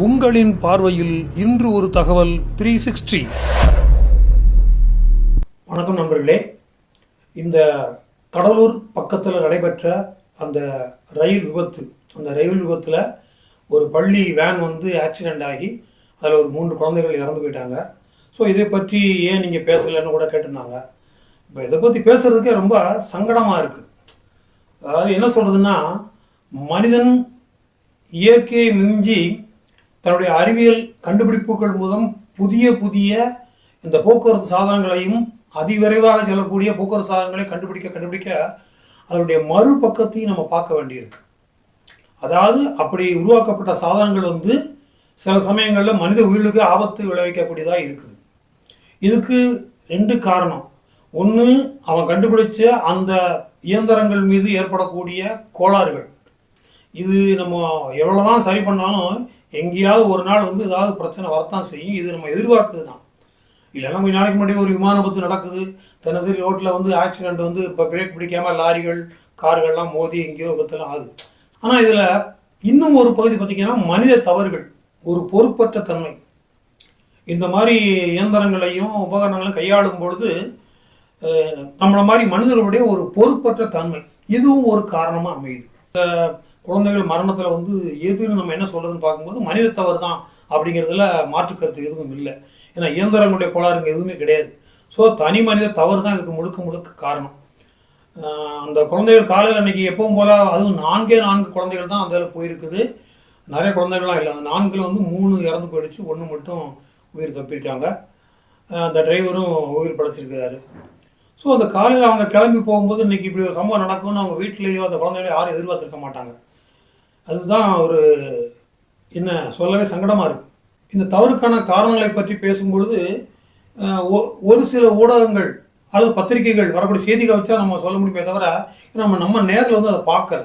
உங்களின் பார்வையில் இன்று ஒரு தகவல் த்ரீ சிக்ஸ்டி வணக்கம் நண்பர்களே. இந்த கடலூர் பக்கத்தில் நடைபெற்ற அந்த ரயில் விபத்து அந்த ரயில் விபத்தில் ஒரு பள்ளி வேன் வந்து ஆக்சிடெண்ட் ஆகி அதில் ஒரு மூன்று குழந்தைகள் இறந்து போயிட்டாங்க. ஸோ இதை பற்றி ஏன் நீங்கள் பேசலைன்னு கூட கேட்டிருந்தாங்க. இப்போ இதை பற்றி பேசுகிறதுக்கே ரொம்ப சங்கடமாக இருக்குது அதாவது என்ன சொல்கிறதுன்னா மனிதன் இயற்கையை மிஞ்சி தன்னுடைய அறிவியல் கண்டுபிடிப்புகள் மூலம் புதிய புதிய இந்த போக்குவரத்து சாதனங்களையும் அதிவிரைவாக செல்லக்கூடிய போக்குவரத்து சாதனங்களை கண்டுபிடிக்க கண்டுபிடிக்க அதனுடைய மறுபக்கத்தையும் நம்ம பார்க்க வேண்டியிருக்கு. அதாவது அப்படி உருவாக்கப்பட்ட சாதனங்கள் வந்து சில சமயங்களில் மனித உயிர்களுக்கு ஆபத்து விளைவிக்கக்கூடியதாக இருக்குது. இதுக்கு ரெண்டு காரணம். ஒன்று அவன் கண்டுபிடிச்ச அந்த இயந்திரங்கள் மீது ஏற்படக்கூடிய கோளாறுகள். இது நம்ம எவ்வளோதான் சரி பண்ணாலும் எங்கேயாவது ஒரு நாள் வந்து ஏதாவது பிரச்சனை வரத்தான் செய்யும். இது நம்ம எதிர்பார்த்தது தான். இல்லைன்னா கொஞ்சம் நாளைக்கு முன்னாடி ஒரு விமான விபத்து நடக்குது. தினசரி ரோட்டில் வந்து ஆக்சிடென்ட் வந்து இப்போ பிரேக் பிடிக்காம லாரிகள் கார்கள்லாம் மோதி எங்கேயோ விபத்துலாம் ஆகுது. ஆனால் இதில் இன்னும் ஒரு பகுதி பார்த்திங்கன்னா மனித தவறுகள். ஒரு பொறுப்பற்ற தன்மை. இந்த மாதிரி இயந்திரங்களையும் உபகரணங்களையும் கையாளும் பொழுது நம்மளை மாதிரி மனிதர்களுடைய ஒரு பொறுப்பற்ற தன்மை. இதுவும் ஒரு காரணமாக அமையுது. இந்த குழந்தைகள் மரணத்தில் வந்து எதுன்னு நம்ம என்ன சொல்கிறதுன்னு பார்க்கும்போது மனித தவறு தான் அப்படிங்கிறதுல மாற்று கருத்து எதுவும் இல்லை. ஏன்னா இயந்திரங்களுடைய கோளாறுங்க எதுவுமே கிடையாது. ஸோ தனி மனித தவறு தான் இதுக்கு முழுக்க முழுக்க காரணம். அந்த குழந்தைகள் காலையில் அன்னைக்கு எப்பவும் போல அதுவும் நான்கே நான்கு குழந்தைகள் தான் அதில் போயிருக்குது. நிறைய குழந்தைகள்லாம் இல்லை. அந்த நான்கில் வந்து மூணு இறந்து போயிடுச்சு. ஒன்று மட்டும் உயிர் தப்பியிருக்காங்க. அந்த டிரைவரும் உயிர் படைச்சிருக்கிறாரு. ஸோ அந்த காலையில் அவங்க கிளம்பி போகும்போது இன்னைக்கு இப்படி ஒரு சம்பவம் நடக்கும்னு அவங்க வீட்லேயோ அந்த குழந்தைகளையும் யாரும் எதிர்பார்த்துருக்க மாட்டாங்க. அதுதான் ஒரு என்ன சொல்லவே சங்கடமாக இருக்குது இந்த தவறுக்கான காரணங்களை பற்றி பேசும்பொழுது ஒ- ஒரு சில ஊடகங்கள் அல்லது பத்திரிகைகள் வரக்கூடிய செய்திகளை வச்சா நம்ம சொல்ல முடியுமே தவிர நம்ம நம்ம நேரில் வந்து அதை பார்க்கல.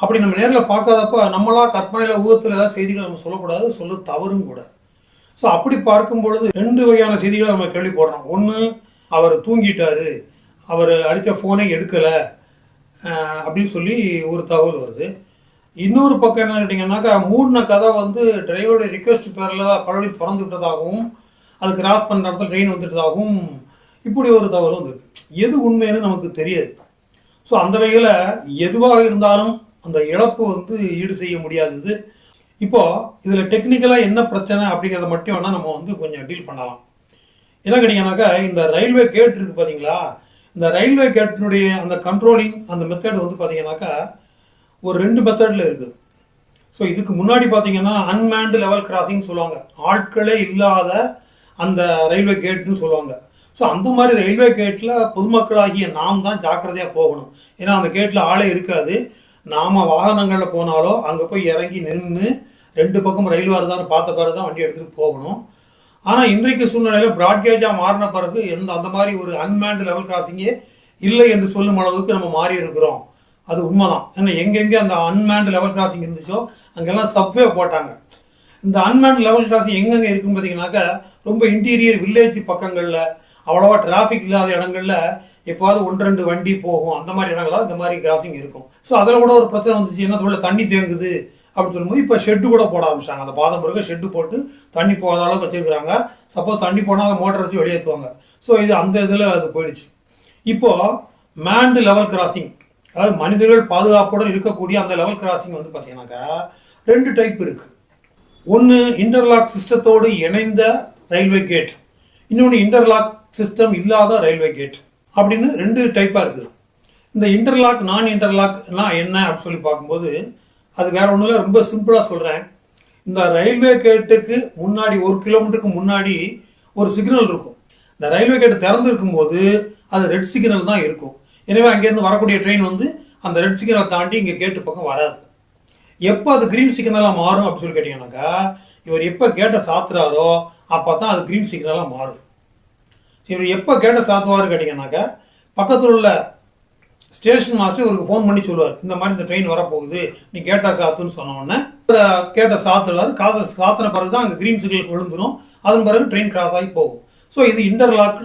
அப்படி நம்ம நேரில் பார்க்காதப்ப நம்மளா கற்பனையில் ஊகத்தில் ஏதாவது செய்திகள் நம்ம சொல்லக்கூடாது சொல்ல தவறும் கூட. ஸோ அப்படி பார்க்கும் பொழுது ரெண்டு வகையான செய்திகளை நம்ம கேள்விப்படுறோம். ஒன்று அவர் தூங்கிட்டாரு. அவர் அடித்த ஃபோனை எடுக்கலை. அப்படின்னு சொல்லி ஒரு தகவல் வருது. இன்னொரு பக்கம் என்ன கேட்டிங்கன்னாக்கா மூடின கதை வந்து டிரைவருடைய ரிக்வெஸ்ட் பேரில் பழனி திறந்து விட்டதாகவும் அது கிராஸ் பண்ணுற இடத்துல ட்ரெயின் வந்துட்டதாகவும் இப்படி ஒரு தகவல் வந்திருக்கு. எது உண்மைன்னு நமக்கு தெரியாது. ஸோ அந்த வகையில் எதுவாக இருந்தாலும் அந்த இழப்பு வந்து ஈடு செய்ய முடியாதது. இப்போது இதில் டெக்னிக்கலாக என்ன பிரச்சனை அப்படிங்கிறத மட்டும் வேணால் நம்ம வந்து கொஞ்சம் டீல் பண்ணலாம். என்ன கேட்டிங்கனாக்கா இந்த ரயில்வே கேட் இருக்கு பார்த்தீங்களா இந்த ரயில்வே கேட்டினுடைய அந்த கண்ட்ரோலிங் அந்த மெத்தட் வந்து பார்த்தீங்கன்னாக்கா ஒரு ரெண்டு மெத்தடில் இருக்குது. ஸோ இதுக்கு முன்னாடி பார்த்தீங்கன்னா அன்மேண்டு லெவல் கிராசிங் சொல்லுவாங்க. ஆட்களே இல்லாத அந்த ரயில்வே கேட்னு சொல்லுவாங்க. ஸோ அந்த மாதிரி ரயில்வே கேட்டில் பொதுமக்களாகிய நாம் தான் ஜாக்கிரதையாக போகணும். ஏன்னா அந்த கேட்டில் ஆளே இருக்காது. நாம் வாகனங்களில் போனாலோ அங்கே போய் இறங்கி நின்று ரெண்டு பக்கம் ரயில் வருதான்னு பார்த்த பிறகு தான் வண்டி எடுத்துகிட்டு போகணும். ஆனால் இன்றைக்கு சூழ்நிலையில் ப்ராட்கேஜாக மாறின பிறகு எந்த அந்த மாதிரி ஒரு அன்மேன்டு லெவல் கிராசிங்கே இல்லை என்று சொல்லும் அளவுக்கு நம்ம மாறி இருக்கிறோம் அது உண்மைதான். ஏன்னா எங்கெங்கே அந்த அன்மேண்ட் லெவல் கிராசிங் இருந்துச்சோ அங்கெல்லாம் சப்வே போட்டாங்க. இந்த அன்மேண்ட் லெவல் கிராசிங் எங்கெங்கே இருக்கும் பார்த்தீங்கன்னாக்கா ரொம்ப இன்டீரியர் வில்லேஜ் பக்கங்களில் அவ்வளோவா டிராஃபிக் இல்லாத இடங்களில் எப்போது ஒன்று ரெண்டு வண்டி போகும். அந்த மாதிரி இடங்களா இந்த மாதிரி கிராசிங் இருக்கும். ஸோ அதில் கூட ஒரு பிரச்சனை வந்துச்சு. என்ன தொழில் தண்ணி தேங்குது அப்படின்னு சொல்லும்போது இப்போ ஷெட்டு கூட போட ஆரம்பிச்சாங்க அந்த பாதம் பிறகு ஷெட்டு போட்டு தண்ணி போகாத அளவுக்கு வச்சிருக்கிறாங்க. சப்போஸ் தண்ணி போனால் அதை மோட்டர் வச்சு வெளியேற்றுவாங்க ஸோ இது அந்த இதில் அது போயிடுச்சு. இப்போது மேண்டு லெவல் கிராசிங் அதாவது மனிதர்கள் பாதுகாப்புடன் இருக்கக்கூடிய அந்த லெவல் கிராசிங் வந்து பார்த்தீங்கன்னாக்கா ரெண்டு டைப் இருக்கு. ஒன்று இன்டர்லாக் சிஸ்டத்தோடு இணைந்த ரயில்வே கேட் இன்னொன்று இன்டர்லாக் சிஸ்டம் இல்லாத ரயில்வே கேட் அப்படின்னு ரெண்டு டைப்பாக இருக்குது. இந்த இன்டர்லாக் நான் இன்டர்லாக்னா என்ன அப்படின்னு சொல்லி பார்க்கும்போது அது வேற ஒன்றும் இல்லை ரொம்ப சிம்பிளாக சொல்கிறேன் இந்த ரயில்வே கேட்டுக்கு முன்னாடி ஒரு கிலோமீட்டருக்கு முன்னாடி ஒரு சிக்னல் இருக்கும். இந்த ரயில்வே கேட்டு திறந்து இருக்கும்போது அது ரெட் சிக்னல் தான் இருக்கும். எனவே அங்கேருந்து வரக்கூடிய ட்ரெயின் வந்து அந்த ரெட் சிக்னலை தாண்டி இங்கே கேட்டு பக்கம் வராது. எப்போ அது கிரீன் சிக்னலாக மாறும் அப்படின்னு சொல்லி கேட்டிங்கன்னாக்கா இவர் எப்போ கேட்டை சாத்துறாரோ அப்போ தான் அது கிரீன் சிக்னலாக மாறும். இவர் எப்போ கேட்டை சாத்துவார் கேட்டிங்கன்னாக்கா பக்கத்தில் உள்ள ஸ்டேஷன் மாஸ்டர் இவருக்கு ஃபோன் பண்ணி சொல்லுவார் இந்த மாதிரி இந்த ட்ரெயின் வரப்போகுது நீ கேட்டா சாத்துன்னு சொன்னோடனே கேட்ட சாத்துவார் காதை சாத்தின பிறகு தான் அங்கே கிரீன் சிக்னல் விழுந்துரும் அதன் பிறகு ட்ரெயின் கிராஸ் ஆகி போகும். ஸோ இது இன்டர்லாக்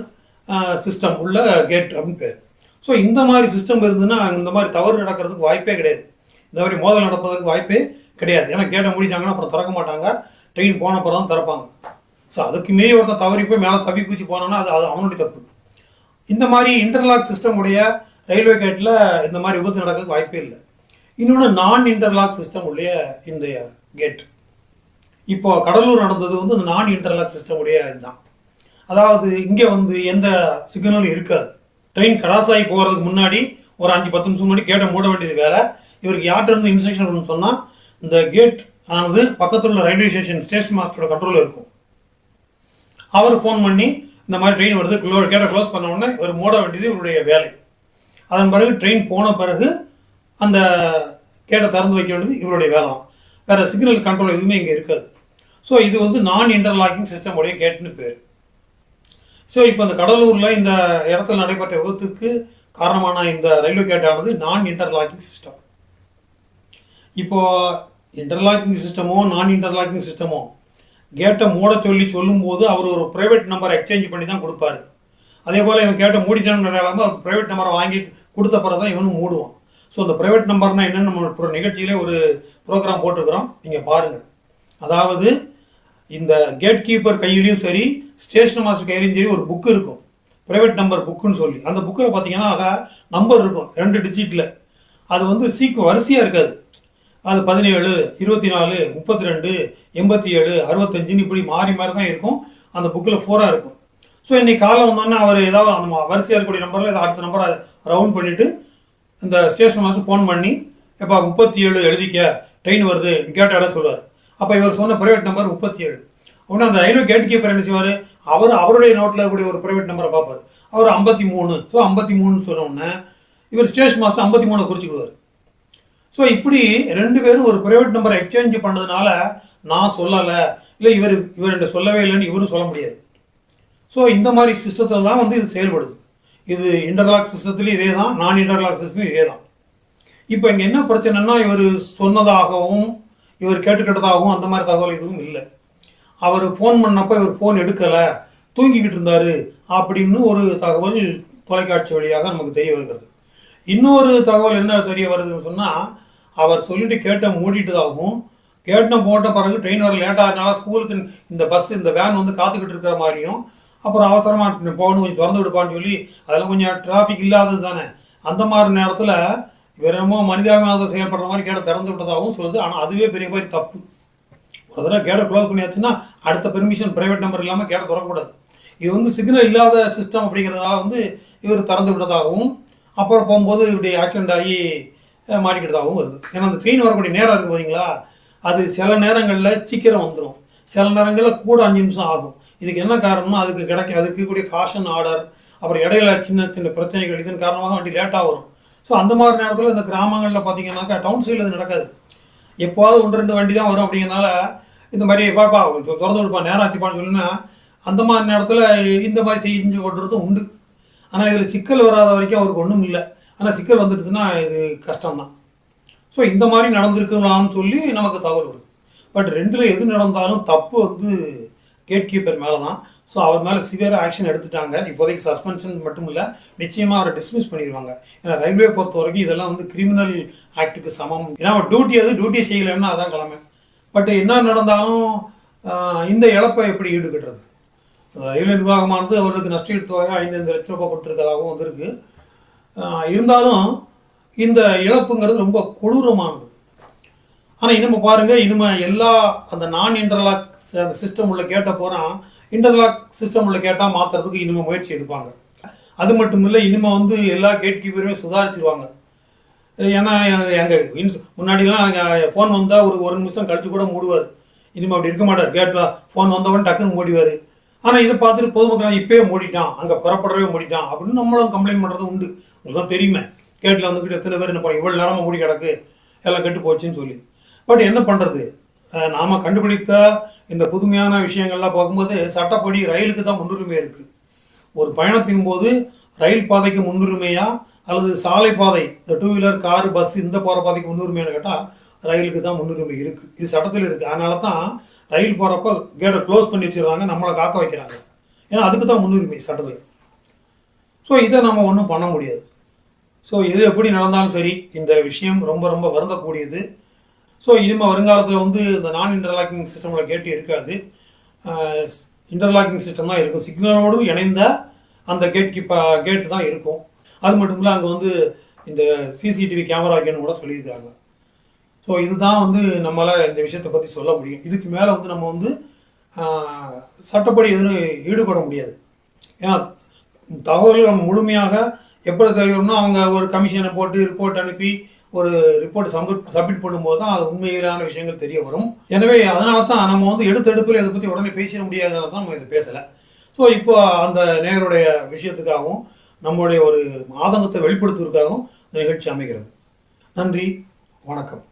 சிஸ்டம் உள்ள கேட் அப்படின்னு பேர். ஸோ இந்த மாதிரி சிஸ்டம் இருந்ததுன்னா இந்த மாதிரி தவறு நடக்கிறதுக்கு வாய்ப்பே கிடையாது. இந்த மாதிரி மோதல் நடப்பதற்கு வாய்ப்பே கிடையாது. ஏன்னா கேட்டை முடிஞ்சாங்கன்னா அப்புறம் திறக்க மாட்டாங்க. ட்ரெயின் போன அப்புறம் தான் திறப்பாங்க. ஸோ அதுக்கு மீறி ஒருத்தன் தவறி போய் மேலே தவி குச்சி போனோன்னா அது அது அவனுடைய தப்பு. இந்த மாதிரி இன்டர்லாக் சிஸ்டம் உடைய ரயில்வே கேட்டில் இந்த மாதிரி விபத்து நடக்கிறதுக்கு வாய்ப்பே இல்லை. இன்னொன்று நான் இன்டர்லாக் சிஸ்டம் உடைய இந்த கேட் இப்போ கடலூர் நடந்தது வந்து இந்த நான் இன்டர்லாக் சிஸ்டம் உடைய இதுதான். அதாவது இங்கே வந்து எந்த சிக்னலும் இருக்காது. ட்ரெயின் கலாசாகி போகிறதுக்கு முன்னாடி ஒரு அஞ்சு பத்து நிமிஷம் முன்னாடி கேட்டை மூட வேண்டியது வேலை. இவருக்கு யார்கிட்ட இருந்து இன்ஸ்ட்ரக்ஷன் வரணும்னு சொன்னால் இந்த கேட் ஆனது பக்கத்தில் உள்ள ரயில்வே ஸ்டேஷன் ஸ்டேஷன் மாஸ்டரோட கண்ட்ரோலில் இருக்கும். அவர் ஃபோன் பண்ணி இந்த மாதிரி ட்ரெயின் வருது க்ளோ கேட்டை க்ளோஸ் பண்ண உடனே இவர் மூட வேண்டியது இவருடைய வேலை. அதன் பிறகு ட்ரெயின் போன பிறகு அந்த கேட்டை திறந்து வைக்க வேண்டியது இவருடைய வேலை வேறு சிக்னல் கண்ட்ரோல் எதுவுமே இங்கே இருக்காது. ஸோ இது வந்து நான் இன்டர்லாக்கிங் சிஸ்டம் உடைய கேட்டுன்னு பேர். ஸோ இப்போ இந்த கடலூரில் இந்த இடத்துல நடைபெற்ற விபத்துக்கு காரணமான இந்த ரயில்வே கேட்டானது நான் இன்டர்லாக்கிங் சிஸ்டம் இப்போ இன்டர்லாக்கிங் சிஸ்டமோ நான் இன்டர்லாக்கிங் சிஸ்டமோ கேட்டை மூட சொல்லி சொல்லும்போது அவர் ஒரு ப்ரைவேட் நம்பரை எக்ஸ்சேஞ்ச் பண்ணி தான் கொடுப்பாரு. அதே போல் இவன் கேட்டை மூடிட்டான்னு அவர் ப்ரைவேட் நம்பரை வாங்கிட்டு கொடுத்த பிறகு தான் இவனும் மூடுவான். ஸோ அந்த ப்ரைவேட் நம்பர்னா என்னென்னு நம்ம நிகழ்ச்சியிலே ஒரு ப்ரோக்ராம் போட்டிருக்கிறோம். நீங்கள் பாருங்கள் அதாவது இந்த கேட் கீப்பர் கையிலையும் சரி ஸ்டேஷன் மாஸ்டர் கையிலையும் சரி ஒரு புக் இருக்கும். ப்ரைவேட் நம்பர் புக்குன்னு சொல்லி. அந்த புக்கில் பார்த்தீங்கன்னா நம்பர் இருக்கும் ரெண்டு டிஜிட்டில் அது வந்து சீக்கு வரிசையாக இருக்காது. அது பதினேழு இருபத்தி நாலு முப்பத்தி ரெண்டு எண்பத்தி ஏழு அறுபத்தஞ்சுன்னு இப்படி மாறி மாறி தான் இருக்கும். அந்த புக்கில் ஃபோராக இருக்கும். ஸோ இன்னைக்கு காலம் வந்தோடனே அவர் ஏதாவது அந்த வரிசையாக இருக்கக்கூடிய நம்பரில் ஏதாவது அடுத்த நம்பரை ரவுண்ட் பண்ணிவிட்டு இந்த ஸ்டேஷன் மாஸ்டர் ஃபோன் பண்ணி எப்பா முப்பத்தி ஏழு எழுதிக்க ட்ரெயின் வருது கேட்ட இடம் சொல்லுவார். அப்போ இவர் சொன்ன பிரைவேட் நம்பர் முப்பத்தி ஏழு உடனே அந்த ரயில்வே கேட் கீப்பர் என்ன செய்வார்? அவர் அவருடைய நோட்டில் இருக்கக்கூடிய ஒரு பிரைவேட் நம்பரை பார்ப்பார். அவர் ஐம்பத்தி மூணு ஸோ ஐம்பத்தி மூணுன்னு சொன்ன இவர் ஸ்டேஷன் மாஸ்டர் ஐம்பத்தி மூணை குறிச்சிக்குவார் ஸோ இப்படி ரெண்டு பேரும் ஒரு பிரைவேட் நம்பரை எக்ஸ்சேஞ்ச் பண்ணதுனால நான் சொல்லலை. இல்லை இவர் இவர் என்ன சொல்லவே இல்லைன்னு இவரும் சொல்ல முடியாது. ஸோ இந்த மாதிரி சிஸ்டத்தில் தான் வந்து இது செயல்படுது. இது இன்டர்லாக் சிஸ்டத்துலேயும் இதே தான் நான் இன்டர்லாக் சிஸ்டத்துலையும் இதே தான். இப்போ இங்கே என்ன பிரச்சனைனா இவர் சொன்னதாகவும் இவர் கேட்டுக்கிட்டதாகவும் அந்த மாதிரி தகவல் எதுவும் இல்லை. அவர் ஃபோன் பண்ணப்போ இவர் ஃபோன் எடுக்கலை. தூங்கிக்கிட்டு இருந்தார் அப்படின்னு ஒரு தகவல் தொலைக்காட்சி வழியாக நமக்கு தெரிய வருகிறது. இன்னொரு தகவல் என்ன தெரிய வருதுன்னு சொன்னால் அவர் சொல்லிட்டு கேட்ட மூடிட்டதாகவும் கேட்டோம் போட்ட பிறகு ட்ரெயின் வர லேட்டாகனால ஸ்கூலுக்கு இந்த பஸ் இந்த வேன் வந்து காத்துக்கிட்டு இருக்கிற மாதிரியும் அப்புறம் அவசரமாக போகணும் கொஞ்சம் திறந்து விடுப்பான்னு சொல்லி அதெல்லாம் கொஞ்சம் டிராஃபிக் இல்லாதது தானே. அந்த மாதிரி நேரத்தில் இவர் என்னமோ மனிதாபிமானத்தை செயல்படுற மாதிரி கேட்ட திறந்து விட்டதாகவும் சொல்லுது. ஆனால் அதுவே பெரிய மாதிரி தப்பு. ஒரு தடவை கேட க்ளோஸ் பண்ணியாச்சுன்னா அடுத்த பெர்மிஷன் பிரைவேட் நம்பர் இல்லாமல் கேட திறக்கக்கூடாது. இது வந்து சிக்னல் இல்லாத சிஸ்டம் அப்படிங்கிறதுனால வந்து இவர் திறந்து விட்டதாகவும் அப்புறம் போகும்போது இப்படி ஆக்சிடென்ட் ஆகி மாட்டிக்கிட்டதாகவும் வருது. ஏன்னா அந்த ட்ரெயின் வரக்கூடிய நேரம் இருக்குது பார்த்தீங்களா அது சில நேரங்களில் சீக்கிரம் வந்துடும் சில நேரங்களில் கூட அஞ்சு நிமிஷம் ஆகும். இதுக்கு என்ன காரணமோ அதுக்கு கிடைக்க அதுக்கு கூடிய காஷன் ஆர்டர் அப்புறம் இடையில சின்ன சின்ன பிரச்சனைகள் இதன் காரணமாக வண்டி லேட்டாக வரும். ஸோ அந்த மாதிரி நேரத்தில் இந்த கிராமங்களில் பார்த்தீங்கன்னாக்கா டவுன் சைடில் அது நடக்காது. எப்போவாவது ஒன்று ரெண்டு வண்டி தான் வரும் அப்படிங்கிறனால இந்த மாதிரி பாப்பா திறந்து விடுப்பா நேரம் ஆச்சுப்பான்னு சொல்லுன்னா அந்த மாதிரி நேரத்தில் இந்த மாதிரி செஞ்சு கொண்டுறதும் உண்டு. ஆனால் இதில் சிக்கல் வராத வரைக்கும் அவருக்கு ஒன்றும் இல்லை. ஆனால் சிக்கல் வந்துடுச்சுன்னா இது கஷ்டம்தான். ஸோ இந்த மாதிரி நடந்திருக்கலாம்னு சொல்லி நமக்கு தகவல் வருது. பட் ரெண்டில் எது நடந்தாலும் தப்பு வந்து கேட் கீப்பர் மேலே தான் ஸோ அவர் மேலே சிவியர் ஆக்ஷன் எடுத்துட்டாங்க. இப்போதைக்கு சஸ்பென்ஷன் மட்டும் இல்லை நிச்சயமாக அவரை டிஸ்மிஸ் பண்ணிடுவாங்க ஏன்னா ரயில்வே பொறுத்த வரைக்கும் இதெல்லாம் வந்து கிரிமினல் ஆக்டுக்கு சமம். ஏன்னா அவர் டியூட்டி அது டியூட்டி செய்யலைன்னா அதான் கிழமை. பட் என்ன நடந்தாலும் இந்த இழப்பை எப்படி ஈடுகட்டுறது? ரயில்வே நிர்வாகமானது அவருக்கு நஷ்டம் தொகை ஐந்து லட்ச ரூபாய் கொடுத்துருக்கதாகவும் வந்திருக்கு. இருந்தாலும் இந்த இழப்புங்கிறது ரொம்ப கொடூரமானது. ஆனால் இனிமே பாருங்கள் இனிமே எல்லா அந்த நான் இன்டர்லாக் அந்த சிஸ்டம் உள்ள கேட்ட போகிறான் இன்டர்லாக் சிஸ்டம் உள்ள கேட்டால் மாற்றுறதுக்கு இனிமேல் முயற்சி எடுப்பாங்க. அது மட்டும் இல்லை இனிமேல் வந்து எல்லா கேட் கீப்பருமே சுதாரிச்சிருவாங்க. ஏன்னா எங்கள் இன்ஸ் முன்னாடிலாம் ஃபோன் வந்தால் ஒரு ஒரு நிமிஷம் கழிச்சு கூட மூடுவார். இனிமேல் அப்படி இருக்க மாட்டார். கேட்டில் ஃபோன் வந்தவன் டக்குன்னு மூடிவார் ஆனால் இதை பார்த்துட்டு பொதுமக்கள் இப்போயே மூடிட்டான். அங்கே புறப்படவே மூடிட்டான். அப்படின்னு நம்மளும் கம்ப்ளைண்ட் பண்ணுறது உண்டு. உங்களுக்கு தான் தெரியுமே. கேட்டில் வந்துக்கிட்டு எத்தனை பேர் என்ன பண்ண இவ்வளோ நேரமாக மூடி கிடக்கு. எல்லாம் கெட்டு போச்சுன்னு சொல்லி. பட் என்ன பண்ணுறது நாம் கண்டுபிடித்த இந்த புதுமையான விஷயங்கள்லாம் பார்க்கும்போது சட்டப்படி ரயிலுக்கு தான் முன்னுரிமை இருக்குது ஒரு பயணத்தின் போது ரயில் பாதைக்கு முன்னுரிமையா அல்லது சாலை பாதை இந்த டூ வீலர் கார் பஸ் இந்த போகிற பாதைக்கு முன்னுரிமைன்னு கேட்டால் ரயிலுக்கு தான் முன்னுரிமை இருக்குது இது சட்டத்தில் இருக்குது அதனால தான் ரயில் போகிறப்ப கேட்டை க்ளோஸ் பண்ணி வச்சுருவாங்க நம்மளை காக்க வைக்கிறாங்க. ஏன்னா அதுக்கு தான் முன்னுரிமை சட்டத்தில். ஸோ இதை நம்ம ஒன்றும் பண்ண முடியாது. ஸோ இது எப்படி நடந்தாலும் சரி இந்த விஷயம் ரொம்ப ரொம்ப வருந்தக்கூடியது. ஸோ இனிமேல் வருங்காலத்தில் வந்து இந்த நான் இன்டர்லாக்கிங் சிஸ்டமில் கேட்டு இருக்காது. இன்டர்லாக்கிங் சிஸ்டம் தான் இருக்கும். சிக்னலோடு இணைந்த அந்த கேட் கீப்பா கேட்டு தான் இருக்கும். அது மட்டும் இல்லை அங்கே வந்து இந்த சிசிடிவி கேமரா கேன்னு கூட சொல்லியிருக்காங்க. ஸோ இதுதான் வந்து நம்மளால் இந்த விஷயத்தை பற்றி சொல்ல முடியும். இதுக்கு மேலே வந்து நம்ம வந்து சட்டப்படி எதுவும் ஈடுபட முடியாது. ஏன்னா தகவல்கள் முழுமையாக எப்படி தெரியும்னா அவங்க ஒரு கமிஷனை போட்டு ரிப்போர்ட் அனுப்பி ஒரு ரிப்போர்ட் சப்மிட் சப்மிட் பண்ணும்போது தான் அது உண்மையிலான விஷயங்கள் தெரிய வரும். எனவே அதனால தான் நம்ம வந்து எடுத்த எடுப்பில் இதை பற்றி உடனே பேசிட முடியாதனால தான் நம்ம இதை பேசலை. ஸோ இப்போ அந்த நேருடைய விஷயத்துக்காகவும் நம்மளுடைய ஒரு ஆதங்கத்தை வெளிப்படுத்துவதற்காகவும் இந்த நிகழ்ச்சி அமைகிறது. நன்றி வணக்கம்.